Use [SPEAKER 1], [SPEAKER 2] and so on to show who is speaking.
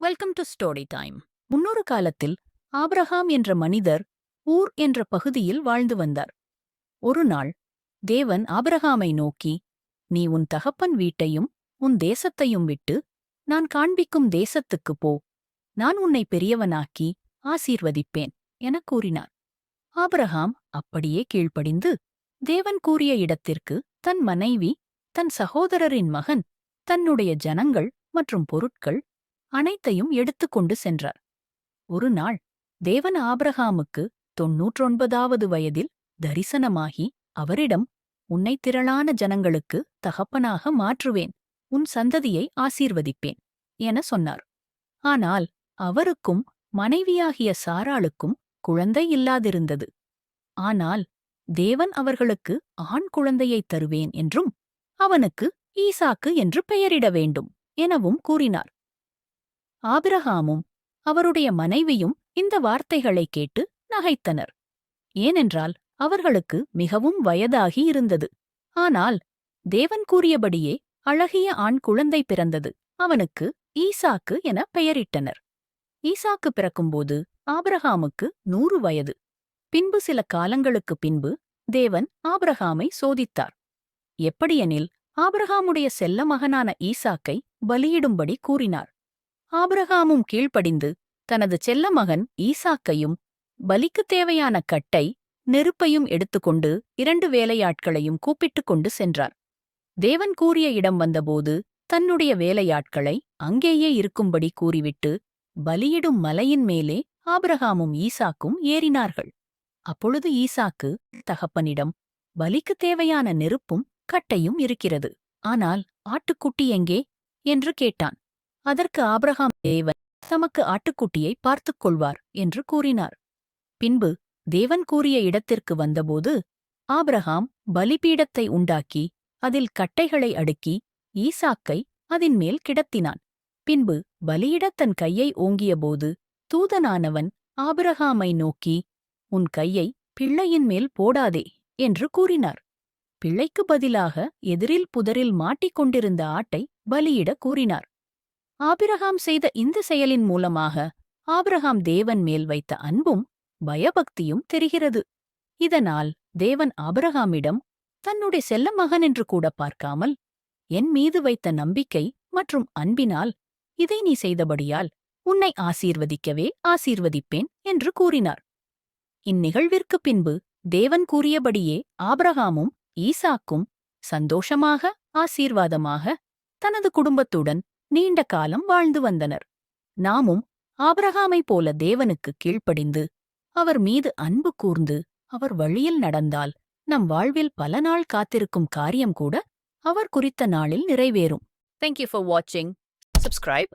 [SPEAKER 1] Welcome to story time முன்னொரு காலத்தில் Abraham என்ற மனிதர் ஊர் என்ற பகுதியில் வாழ்ந்து வந்தார். ஒரு நாள் தேவன் ஆபிரகாமை நோக்கி நீ உன் தகப்பன் வீட்டையும் உன் தேசத்தையும் விட்டு நான் காண்பிக்கும் தேசத்துக்குப் போ. நான் உன்னை பெரியவனாக்கி ஆசீர்வதிப்பேன் எனக் கூறினார். ஆபிரகாம் அப்படியே கீழ்ப்படிந்து தேவன் கூறிய இடத்திற்கு தன் மனைவி தன் சகோதரரின் மகன் தன்னுடைய ஜனங்கள் மற்றும் பொருட்கள் அனைத்தையும் எடுத்துக்கொண்டு சென்றார். ஒரு நாள் தேவன் ஆபிரகாமுக்கு தொன்னூற்றொன்பதாவது வயதில் தரிசனமாகி அவரிடம் உன்னை திரளான ஜனங்களுக்கு தகப்பனாக மாற்றுவேன் உன் சந்ததியை ஆசீர்வதிப்பேன் என சொன்னார். ஆனால் அவருக்கும் மனைவியாகிய சாராளுக்கும் குழந்தை இல்லாதிருந்தது. ஆனால் தேவன் அவர்களுக்கு ஆண் குழந்தையைத் தருவேன் என்றும் அவனுக்கு ஈசாக்கு என்று பெயரிட வேண்டும் எனவும் கூறினார். ஆபிரகாமும் அவருடைய மனைவியும் இந்த வார்த்தைகளைக் கேட்டு நகைத்தனர். ஏனென்றால் அவர்களுக்கு மிகவும் வயதாகி இருந்தது. ஆனால் தேவன் கூறியபடியே அழகிய ஆண் குழந்தை பிறந்தது. அவனுக்கு ஈசாக்கு என பெயரிட்டனர். ஈசாக்கு பிறக்கும்போது ஆபிரகாமுக்கு நூறு வயது. பின்பு சில காலங்களுக்குப் பின்பு தேவன் ஆபிரகாமை சோதித்தார். எப்படியெனில் ஆபிரகாமுடைய செல்ல மகனான ஈசாக்கை பலியிடும்படி கூறினார். ஆபிரகாமும் கீழ்ப்படிந்து தனது செல்ல மகன் ஈசாக்கையும் பலிக்குத் தேவையான கட்டை நெருப்பையும் எடுத்துக்கொண்டு இரண்டு வேலையாட்களையும் கூப்பிட்டுக் கொண்டு சென்றார். தேவன் கூறிய இடம் வந்தபோது தன்னுடைய வேலையாட்களை அங்கேயே இருக்கும்படி கூறிவிட்டு பலியிடும் மலையின் மேலே ஆபிரகாமும் ஈசாக்கும் ஏறினார்கள். அப்பொழுது ஈசாக்கு தகப்பனிடம் பலிக்குத் தேவையான நெருப்பும் கட்டையும் இருக்கிறது. ஆனால் ஆட்டுக்குட்டி எங்கே? என்று கேட்டான். அதற்கு ஆபிரகாம் தேவன் தமக்கு ஆட்டுக்குட்டியை பார்த்துக் கொள்வார் என்று கூறினார். பின்பு தேவன் கூறிய இடத்திற்கு வந்தபோது ஆபிரகாம் பலிபீடத்தை உண்டாக்கி அதில் கட்டைகளை அடுக்கி ஈசாக்கை அதின் மேல் கிடத்தினான். பின்பு பலியிடத் தன் கையை ஓங்கியபோது தூதனானவன் ஆபிரகாமை நோக்கி உன் கையை பிள்ளையின் மேல் போடாதே என்று கூறினார். பிள்ளைக்கு பதிலாக எதிரில் புதரில் மாட்டிக் கொண்டிருந்த ஆட்டை பலியிட கூறினார். ஆபிரகாம் செய்த இந்த செயலின் மூலமாக ஆபிரகாம் தேவன் மேல் வைத்த அன்பும் பயபக்தியும் தெரிகிறது. இதனால் தேவன் ஆபிரகாமிடம் தன்னுடைய செல்ல மகன் என்று கூட பார்க்காமல் என் மீது வைத்த நம்பிக்கை மற்றும் அன்பினால் இதை நீ செய்தபடியால் உன்னை ஆசீர்வதிக்கவே ஆசீர்வதிப்பேன் என்று கூறினார். இந்நிகழ்விற்கு பின்பு தேவன் கூறியபடியே ஆபிரகாமும் ஈசாக்கும் சந்தோஷமாக ஆசீர்வாதமாக தனது குடும்பத்துடன் நீண்ட காலம் வாழ்ந்து வந்தனர். நாமும் ஆபிரகாமைப் போல தேவனுக்கு கீழ்ப்படிந்து அவர் மீது அன்பு கூர்ந்து அவர் வழியில் நடந்தால் நம் வாழ்வில் பல நாள் காத்திருக்கும் காரியம் கூட அவர் குறித்த நாளில் நிறைவேறும். தேங்க்யூ ஃபார் வாட்சிங் சப்ஸ்கிரைப்